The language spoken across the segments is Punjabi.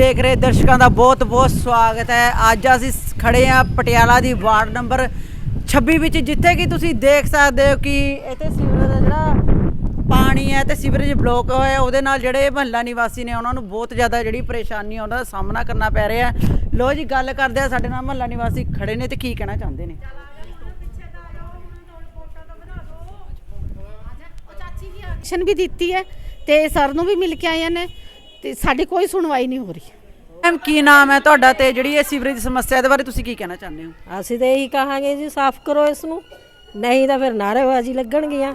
ਦੇਖ ਰਹੇ ਦਰਸ਼ਕਾਂ ਦਾ ਬਹੁਤ ਬਹੁਤ ਸਵਾਗਤ ਹੈ। ਅੱਜ ਅਸੀਂ ਖੜੇ ਆ ਪਟਿਆਲਾ ਦੀ ਵਾਰਡ ਨੰਬਰ 26 ਵਿੱਚ, ਜਿੱਥੇ ਕਿ ਤੁਸੀਂ ਦੇਖ ਸਕਦੇ ਹੋ ਕਿ ਇੱਥੇ ਸੀਵਰੇਜ ਦਾ ਜਿਹੜਾ ਪਾਣੀ ਹੈ ਤੇ ਸੀਵਰੇਜ ਬਲੌਕ ਹੋਇਆ ਉਹਦੇ ਨਾਲ ਜਿਹੜੇ ਮਹੱਲਾ ਨਿਵਾਸੀ ਨੇ ਉਹਨਾਂ ਨੂੰ ਬਹੁਤ ਜ਼ਿਆਦਾ ਜਿਹੜੀ ਪਰੇਸ਼ਾਨੀ ਉਹਨਾਂ ਦਾ ਸਾਹਮਣਾ ਕਰਨਾ ਪੈ ਰਿਹਾ ਹੈ। ਲੋ ਜੀ, ਗੱਲ ਕਰਦੇ ਆ ਸਾਡੇ ਨਾਲ ਮਹੱਲਾ ਨਿਵਾਸੀ ਖੜੇ ਨੇ ਤੇ ਕੀ ਕਹਿਣਾ ਚਾਹੁੰਦੇ ਨੇ? ਐਕਸ਼ਨ ਵੀ ਦਿੱਤੀ ਹੈ ਤੇ ਸਰ ਨੂੰ ਵੀ ਮਿਲ ਕੇ ਆਏ ਨੇ। ਤੇ ਸਾਡੀ ਕੋਈ ਸੁਣਵਾਈ ਨਹੀਂ ਹੋ ਰਹੀ। ਮੈਮ ਕੀ ਨਾਮ ਹੈ ਤੁਹਾਡਾ ਤੇ ਜਿਹੜੀ ਇਹ ਸੀਵਰੇਜ ਦੀ ਸਮੱਸਿਆ ਦੇ ਬਾਰੇ ਤੁਸੀਂ ਕੀ ਕਹਿਣਾ ਚਾਹੁੰਦੇ ਹੋ? ਅਸੀਂ ਤਾਂ ਇਹੀ ਕਹਾਂਗੇ ਜੀ ਸਾਫ਼ ਕਰੋ ਇਸ ਨੂੰ ਨਹੀਂ ਤਾਂ ਫਿਰ ਨਾਅਰੇਬਾਜ਼ੀ ਲੱਗਣਗੀਆਂ।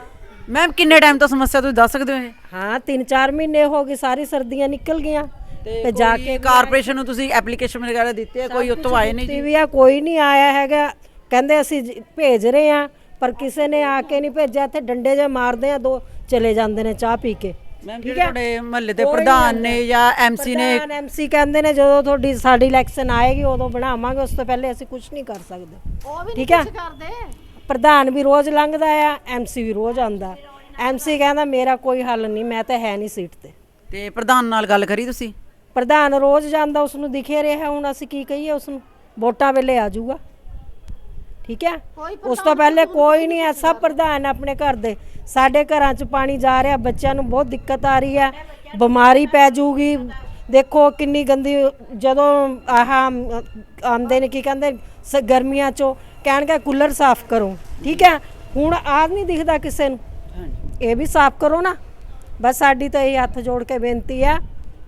ਮੈਮ ਕਿੰਨੇ ਟਾਈਮ ਤੋਂ ਸਮੱਸਿਆ ਤੁਸੀਂ ਦੱਸ ਸਕਦੇ ਹੋ ਇਹ? ਹਾਂ 3-4 ਮਹੀਨੇ ਹੋ ਗਏ ਸਾਰੀ ਸਰਦੀਆਂ ਨਿਕਲ ਗਈਆਂ। ਤੇ ਜਾ ਕੇ ਕਾਰਪੋਰੇਸ਼ਨ ਨੂੰ ਤੁਸੀਂ ਐਪਲੀਕੇਸ਼ਨ ਵਗੈਰਾ ਦਿੱਤੀ ਹੈ? ਕੋਈ ਉੱਤੋਂ ਆਏ ਨਹੀਂ ਦਿੱਤੀ ਵੀ ਆ ਕੋਈ ਨਹੀਂ ਆਇਆ ਹੈਗਾ। ਕਹਿੰਦੇ ਅਸੀਂ ਜੀ- ਭੇਜ ਰਹੇ ਆ ਪਰ ਕਿਸੇ ਨੇ ਆ ਕੇ ਨਹੀਂ ਭੇਜਿਆ। ਇੱਥੇ ਡੰਡੇ ਜੇ ਮਾਰਦੇ ਆ ਦੋ ਚਲੇ ਜਾਂਦੇ ਨੇ ਚਾਹ ਪੀ ਕੇ। ਮੈਮ ਜਿਹੜੇ ਤੁਹਾਡੇ ਮਹੱਲੇ ਦੇ ਪ੍ਰਧਾਨ ਨੇ ਜਾਂ ਐਮਸੀ ਨੇ ਪ੍ਰਧਾਨ ਐਮਸੀ ਕਹਿੰਦੇ ਨੇ ਜਦੋਂ ਤੁਹਾਡੀ ਸਾਡੀ ਇਲੈਕਸ਼ਨ ਆਏਗੀ ਉਦੋਂ ਬਣਾਵਾਂਗੇ ਉਸ ਤੋਂ ਪਹਿਲੇ ਅਸੀਂ ਕੁਝ ਨਹੀਂ ਕਰ ਸਕਦੇ। ਉਹ ਵੀ ਠੀਕ ਹੈ? ਕਰਦੇ। ਪ੍ਰਧਾਨ ਵੀ ਰੋਜ਼ ਲੰਘਦਾ ਆ ਐਮਸੀ ਵੀ ਰੋਜ਼ ਆਉਂਦਾ। ਐਮਸੀ ਕਹਿੰਦਾ ਮੇਰਾ ਕੋਈ ਹੱਲ ਨਹੀਂ ਮੈਂ ਤਾਂ ਹੈ ਨਹੀਂ ਸੀਟ ਤੇ। ਤੇ ਪ੍ਰਧਾਨ ਨਾਲ ਗੱਲ ਕਰੀ ਤੁਸੀਂ? ਪ੍ਰਧਾਨ ਰੋਜ਼ ਜਾਂਦਾ ਉਸ ਨੂੰ ਦਿਖੇ ਰਿਹਾ ਹੁਣ ਅਸੀਂ ਕੀ ਕਹੀਏ ਉਸ ਨੂੰ ਵੋਟਾਂ ਵੇਲੇ ਆ ਜਾਊਗਾ। ਠੀਕ ਹੈ? ਉਸ ਤੋਂ ਪਹਿਲੇ ਕੋਈ ਨਹੀਂ ਹੈ ਸਭ ਪ੍ਰਧਾਨ ਆਪਣੇ ਘਰ ਦੇ। ਸਾਡੇ ਘਰਾਂ 'ਚ ਪਾਣੀ ਜਾ ਰਿਹਾ ਬੱਚਿਆਂ ਨੂੰ ਬਹੁਤ ਦਿੱਕਤ ਆ ਰਹੀ ਹੈ। ਬਿਮਾਰੀ ਪੈ ਜਾਊਗੀ ਦੇਖੋ ਕਿੰਨੀ ਗੰਦੀ ਜਦੋਂ ਆਹ ਆਉਂਦੇ ਨੇ ਕੀ ਕਹਿੰਦੇ ਸ- ਗਰਮੀਆਂ 'ਚੋਂ ਕਹਿਣਗੇ ਕੂਲਰ ਸਾਫ਼ ਕਰੋ। ਠੀਕ ਹੈ? ਹੁਣ ਆਹ ਨਹੀਂ ਦਿਖਦਾ ਕਿਸੇ ਨੂੰ। ਇਹ ਵੀ ਸਾਫ਼ ਕਰੋ ਨਾ। ਬਸ ਸਾਡੀ ਤਾਂ ਇਹ ਹੱਥ ਜੋੜ ਕੇ ਬੇਨਤੀ ਆ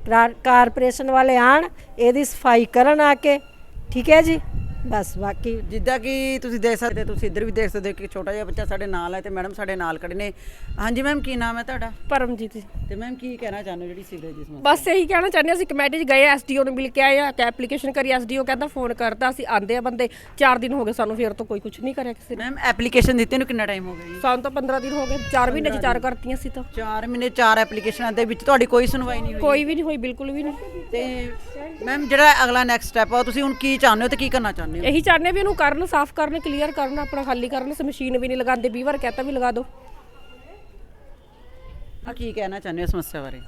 ਕਾਰ- ਕਾਰਪੋਰੇਸ਼ਨ ਵਾਲੇ ਆਣ ਇਹਦੀ ਸਫ਼ਾਈ ਕਰਨ ਆ ਕੇ। ਠੀਕ ਹੈ ਜੀ? ਬਸ ਬਾਕੀ ਜਿੱਦਾਂ ਕਿ ਤੁਸੀਂ ਦੇਖ ਸਕਦੇ ਹੋ, ਤੁਸੀਂ ਇੱਧਰ ਵੀ ਦੇਖ ਸਕਦੇ ਹੋ ਕਿ ਛੋਟਾ ਜਿਹਾ ਬੱਚਾ ਸਾਡੇ ਨਾਲ ਹੈ ਤੇ ਮੈਡਮ ਸਾਡੇ ਨਾਲ ਖੜੇ ਨੇ। ਹਾਂਜੀ ਮੈਮ ਕੀ ਨਾਮ ਹੈ ਤੁਹਾਡਾ? ਪਰਮਜੀਤ ਤੇ ਮੈਮ ਕੀ ਕਹਿਣਾ ਚਾਹੁੰਦੇ ਹੋ ਜਿਹੜੀ ਸੀਵਰੇਜ ਦੀ ਸਮੱਸਿਆ? ਬਸ ਇਹੀ ਕਹਿਣਾ ਚਾਹੁੰਦੇ ਹਾਂ, ਅਸੀਂ ਕਮੇਟੀ 'ਚ ਗਏ ਐਸਡੀਓ ਨੂੰ ਮਿਲ ਕੇ ਆਏ ਆ ਕਿ ਐਪਲੀਕੇਸ਼ਨ ਕਰੀ ਐਸਡੀਓ ਕਹਿੰਦਾ ਫੋਨ ਕਰਤਾ ਅਸੀਂ ਆਂਦੇ ਆ ਬੰਦੇ 4 ਦਿਨ ਹੋ ਗਏ ਸਾਨੂੰ ਫੇਰ ਤੋਂ ਕੋਈ ਕੁਝ ਨਹੀਂ ਕਰਿਆ ਕਿਸੇ ਨੇ। ਮੈਮ ਐਪਲੀਕੇਸ਼ਨ ਦਿੱਤੇ ਨੂੰ ਕਿੰਨਾ ਟਾਈਮ ਹੋ ਗਿਆ ਜੀ? ਸਾਨੂੰ ਤਾਂ 15 ਦਿਨ ਹੋ ਗਏ 4 ਮਹੀਨੇ 'ਚ 4 ਕਰਤੀਆਂ ਸੀ ਤਾਂ। 4 ਮਹੀਨੇ 4 ਐਪਲੀਕੇਸ਼ਨਾਂ ਦੇ ਵਿੱਚ ਤੁਹਾਡੀ ਕੋਈ ਸੁਣਵਾਈ ਨਹੀਂ ਹੋਈ। ਕੋਈ ਵੀ ਨਹੀਂ ਹੋਈ ਬਿਲਕੁਲ ਵੀ ਨਹੀਂ। ਤੇ ਮੈਮ ਜਿਹੜਾ ਅਗਲਾ ਨੈਕਸਟ ਸਟੈਪ ਆ ਉਹ ਤੁਸੀਂ ਹੁਣ ਕੀ ਚਾਹੁੰਦੇ ਹੋ ਤੇ ਕੀ ਕਰਨਾ ਚਾਹੁੰਦੇ ਹੋ ਇਹੀ ਚਾਹੁੰਦੇ ਵੀ ਇਹਨੂੰ ਕਰਨ ਸਾਫ਼ ਕਰਨ ਕਲੀਅਰ ਕਰਨ ਆਪਣਾ ਖਾਲੀ ਕਰਨ ਸ ਮਸ਼ੀਨ ਵੀ ਨਹੀਂ ਲਗਾਉਂਦੇ। 20 ਵਾਰ ਕਹਤਾ ਵੀ ਲਗਾ ਦਿਓ। ਆ ਕੀ ਕਹਿਣਾ ਚਾਹੁੰਦੇ ਹੋ ਸਮੱਸਿਆ ਬਾਰੇ?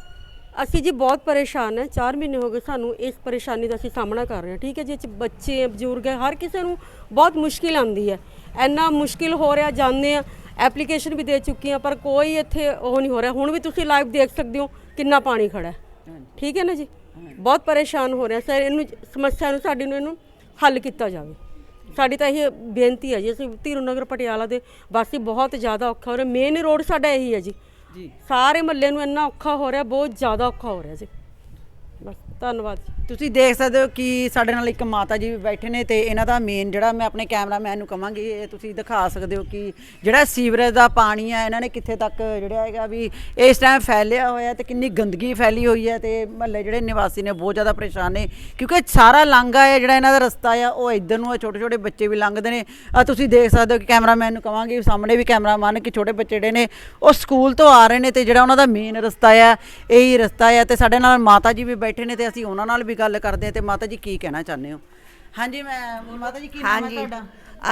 ਅਸੀਂ ਜੀ ਬਹੁਤ ਪਰੇਸ਼ਾਨ ਹੈ। 4 ਮਹੀਨੇ ਹੋ ਗਏ ਸਾਨੂੰ ਇਸ ਪਰੇਸ਼ਾਨੀ ਦਾ ਅਸੀਂ ਸਾਹਮਣਾ ਕਰ ਰਹੇ ਹਾਂ ਠੀਕ ਹੈ ਜੀ? ਇਹ 'ਚ ਬੱਚੇ ਹੈ, ਬਜ਼ੁਰਗ ਹੈ ਹਰ ਕਿਸੇ ਨੂੰ ਬਹੁਤ ਮੁਸ਼ਕਿਲ ਆਉਂਦੀ ਹੈ। ਇੰਨਾ ਮੁਸ਼ਕਿਲ ਹੋ ਰਿਹਾ ਜਾਂਦੇ ਆ ਐਪਲੀਕੇਸ਼ਨ ਵੀ ਦੇ ਚੁੱਕੀ ਆ ਪਰ ਕੋਈ ਇੱਥੇ ਉਹ ਨਹੀਂ ਹੋ ਰਿਹਾ। ਹੁਣ ਵੀ ਤੁਸੀਂ ਲਾਈਵ ਦੇਖ ਸਕਦੇ ਹੋ ਕਿੰਨਾ ਪਾਣੀ ਖੜਾ ਹੈ। ਠੀਕ ਹੈ ਨਾ ਜੀ? ਬਹੁਤ ਪਰੇਸ਼ਾਨ ਹੋ ਰਿਹਾ। ਸਰ ਇਹਨੂੰ ਸਮੱਸਿਆ ਨੂੰ ਸਾਡੀ ਨੂੰ ਇਹਨੂੰ ਹੱਲ ਕੀਤਾ ਜਾਵੇ। ਸਾਡੀ ਤਾਂ ਇਹ ਬੇਨਤੀ ਹੈ ਜੀ ਅਸੀਂ ਧੀਰੂਨਗਰ ਪਟਿਆਲਾ ਦੇ ਵਾਸੀ ਬਹੁਤ ਜ਼ਿਆਦਾ ਔਖਾ ਹੋ ਰਿਹਾ। ਮੇਨ ਰੋਡ ਸਾਡਾ ਇਹੀ ਹੈ ਜੀ। ਜੀ। ਸਾਰੇ ਮਹੱਲੇ ਨੂੰ ਇੰਨਾ ਔਖਾ ਹੋ ਰਿਹਾ ਬਹੁਤ ਜ਼ਿਆਦਾ ਔਖਾ ਹੋ ਰਿਹਾ ਜੀ। ਧੰਨਵਾਦ ਜੀ। ਤੁਸੀਂ ਦੇਖ ਸਕਦੇ ਹੋ ਕਿ ਸਾਡੇ ਨਾਲ ਇੱਕ ਮਾਤਾ ਜੀ ਵੀ ਬੈਠੇ ਨੇ ਤੇ ਇਹਨਾਂ ਦਾ ਮੇਨ ਜਿਹੜਾ ਮੈਂ ਆਪਣੇ ਕੈਮਰਾਮੈਨ ਨੂੰ ਕਵਾਂਗੀ, ਇਹ ਤੁਸੀਂ ਦਿਖਾ ਸਕਦੇ ਹੋ ਕਿ ਜਿਹੜਾ ਸੀਵਰੇਜ ਦਾ ਪਾਣੀ ਹੈ, ਇਹਨਾਂ ਨੇ ਕਿੱਥੇ ਤੱਕ ਜਿਹੜਾ ਹੈਗਾ ਵੀ ਇਸ ਟਾਈਮ ਫੈਲਿਆ ਹੋਇਆ ਤੇ ਕਿੰਨੀ ਗੰਦਗੀ ਫੈਲੀ ਹੋਈ ਹੈ ਤੇ ਮਹੱਲੇ ਜਿਹੜੇ ਨਿਵਾਸੀ ਨੇ ਬਹੁਤ ਜ਼ਿਆਦਾ ਪਰੇਸ਼ਾਨ ਨੇ ਕਿਉਂਕਿ ਸਾਰਾ ਲਾਂਘਾ ਹੈ ਜਿਹੜਾ ਇਹਨਾਂ ਦਾ ਰਸਤਾ ਆ, ਉਹ ਇੱਧਰ ਨੂੰ ਹੈ ਛੋਟੇ ਛੋਟੇ ਬੱਚੇ ਵੀ ਲੰਘਦੇ ਨੇ। ਆ ਤੁਸੀਂ ਦੇਖ ਸਕਦੇ ਹੋ ਕਿ ਕੈਮਰਾਮੈਨ ਨੂੰ ਕਵਾਂਗੀ, ਸਾਹਮਣੇ ਵੀ ਕੈਮਰਾਮੈਨ ਕਿ ਛੋਟੇ ਬੱਚੇ ਜਿਹੜੇ ਨੇ, ਉਹ ਸਕੂਲ ਤੋਂ ਆ ਰਹੇ ਨੇ ਤੇ ਜਿਹੜਾ ਉਹਨਾਂ ਦਾ ਮੇਨ ਰਸਤਾ ਆ, ਇਹੀ ਰਸਤਾ ਆ ਤੇ ਸਾਡੇ ਨਾਲ ਮਾਤਾ ਜੀ ਵੀ ਬੈਠੇ ਨੇ ਤੇ ਅਸੀਂ ਉਹਨਾਂ ਨਾਲ ਵੀ ਗੱਲ ਕਰਦੇ ਹਾਂ ਤੇ ਮਾਤਾ ਜੀ ਕੀ ਕਹਿਣਾ ਚਾਹੁੰਦੇ ਹੋ? ਹਾਂਜੀ ਮੈਂ ਮਾਤਾ ਜੀ ਕੀ ਨਾਮ ਹੈ ਹਾਂਜੀ। ਤੁਹਾਡਾ?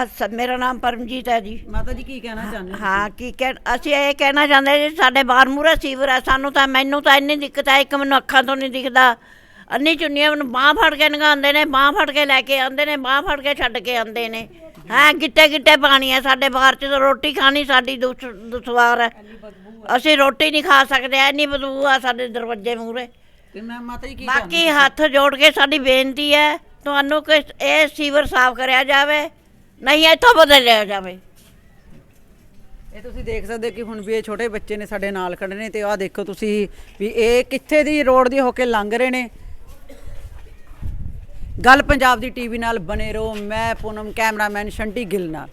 ਅਸ ਮੇਰਾ ਨਾਮ ਪਰਮਜੀਤ ਹੈ ਜੀ। ਮਾਤਾ ਜੀ ਕੀ ਕਹਿਣਾ ਚਾਹੁੰਦੇ ਹੋ? ਹਾਂ ਕੀ ਕਹਿ ਅਸੀਂ ਇਹ ਕਹਿਣਾ ਚਾਹੁੰਦੇ ਜੀ ਸਾਡੇ ਬਾਹਰ ਮੂਹਰੇ ਸੀਵਰ ਹੈ ਸਾਨੂੰ ਤਾਂ ਮੈਨੂੰ ਤਾਂ ਇੰਨੀ ਦਿੱਕਤ ਹੈ ਇੱਕ ਮੈਨੂੰ ਅੱਖਾਂ ਤੋਂ ਨਹੀਂ ਦਿਖਦਾ। ਅੰਨੀ ਚੁੰਨੀਆਂ ਮੈਨੂੰ ਬਾਹ ਫੜ ਕੇ ਨਗਾਉਂਦੇ ਨੇ ਬਾਹ ਫੜ ਕੇ ਲੈ ਕੇ ਆਉਂਦੇ ਨੇ ਬਾਹ ਫੜ ਕੇ ਛੱਡ ਕੇ ਆਉਂਦੇ ਨੇ। ਹਾਂ ਗਿੱਟੇ ਗਿੱਟੇ ਪਾਣੀ ਹੈ ਸਾਡੇ ਬਾਹਰ ਚ ਤਾਂ ਰੋਟੀ ਖਾਣੀ ਸਾਡੀ ਦੁਸ਼- ਦੁਸ਼ਵਾਰ ਹੈ। ਅਸੀਂ ਰੋਟੀ ਨਹੀਂ ਖਾ ਸਕਦੇ ਐਨੀ ਬਦਬੂ ਆ ਸਾਡੇ ਦਰਵਾਜ਼ੇ ਮੂਹਰੇ। ਤੇ ਮੈਂ ਮਾਤਾ ਜੀ ਕੀ ਬਾਕੀ ਹੱਥ ਜੋੜ ਕੇ ਸਾਡੀ ਬੇਨਤੀ ਹੈ ਤੁਹਾਨੂੰ ਕਿ ਇਹ ਸੀਵਰ ਸਾਫ਼ ਕਰਿਆ ਜਾਵੇ ਨਹੀਂ ਇੱਥੋਂ ਬਦਲਿਆ ਜਾਵੇ। ਇਹ ਤੁਸੀਂ ਦੇਖ ਸਕਦੇ ਹੋ ਕਿ ਹੁਣ ਵੀ ਇਹ ਛੋਟੇ ਬੱਚੇ ਨੇ ਸਾਡੇ ਨਾਲ ਖੜੇ ਨੇ ਤੇ ਆਹ ਦੇਖੋ ਤੁਸੀਂ ਵੀ ਇਹ ਕਿੱਥੇ ਦੀ ਰੋਡ ਦੀ ਹੋ ਕੇ ਲੰਘ ਰਹੇ ਨੇ। ਗੱਲ ਪੰਜਾਬ ਦੀ ਟੀਵੀ ਨਾਲ ਬਨੇ ਰਹੋ ਮੈਂ ਪੂਨਮ ਕੈਮਰਾਮੈਨ ਸ਼ੰਟੀ ਗਿੱਲ ਨਾਲ।